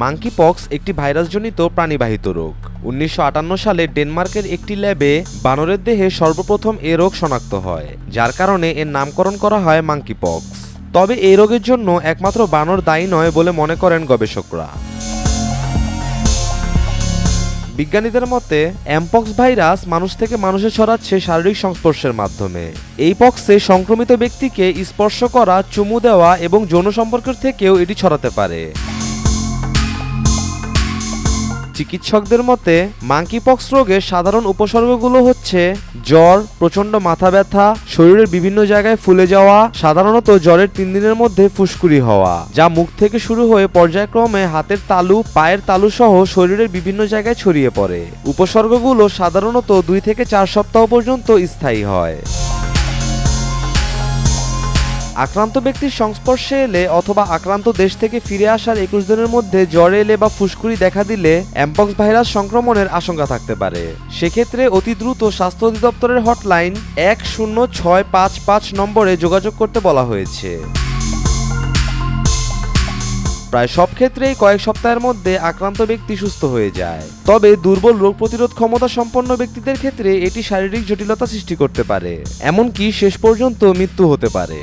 Monkey pox একটি ভাইরাসজনিত প্রাণীবাহিত রোগ। উনিশশো আটান্ন সালে ডেনমার্কের একটি ল্যাবে বানরের দেহে সর্বপ্রথম এ রোগ শনাক্ত হয়, যার কারণে এর নামকরণ করা হয় মাঙ্কি পক্স তবে এই রোগের জন্য একমাত্র বানর দায়ী নয় বলে মনে করেন গবেষকরা। বিজ্ঞানীদের মতে অ্যামপক্স ভাইরাস মানুষ থেকে মানুষে ছড়াচ্ছে শারীরিক সংস্পর্শের মাধ্যমে। এই পক্সে সংক্রমিত ব্যক্তিকে স্পর্শ করা, চুমু দেওয়া এবং যৌন সম্পর্কের থেকেও এটি ছড়াতে পারে। চিকিৎসকদের মতে মাঙ্কি পক্স রোগের সাধারণ উপসর্গগুলো হচ্ছে জ্বর, প্রচণ্ড মাথা ব্যথা, শরীরের বিভিন্ন জায়গায় ফুলে যাওয়া, সাধারণত জ্বরের তিন দিনের মধ্যে ফুসকুড়ি হওয়া, যা মুখ থেকে শুরু হয়ে পর্যায়ক্রমে হাতের তালু, পায়ের তালু সহ শরীরের বিভিন্ন জায়গায় ছড়িয়ে পড়ে। উপসর্গগুলো সাধারণত দুই থেকে চার সপ্তাহ পর্যন্ত স্থায়ী হয়। আক্রান্ত ব্যক্তির সংস্পর্শে এলে অথবা আক্রান্ত দেশ থেকে ফিরে আসার একুশ দিনের মধ্যে জ্বর এলে বা ফুসকুড়ি দেখা দিলে অ্যাম্পক্স ভাইরাস সংক্রমণের আশঙ্কা থাকতে পারে। সেক্ষেত্রে অতি দ্রুত স্বাস্থ্য অধিদপ্তরের হটলাইন এক শূন্য ছয় পাঁচ পাঁচ নম্বরে যোগাযোগ করতে বলা হয়েছে। প্রায় সব ক্ষেত্রেই কয়েক সপ্তাহের মধ্যে আক্রান্ত ব্যক্তি সুস্থ হয়ে যায়। তবে দুর্বল রোগ প্রতিরোধ ক্ষমতা সম্পন্ন ব্যক্তিদের ক্ষেত্রে এটি শারীরিক জটিলতা সৃষ্টি করতে পারে। এমনকি শেষ পর্যন্ত মৃত্যু হতে পারে।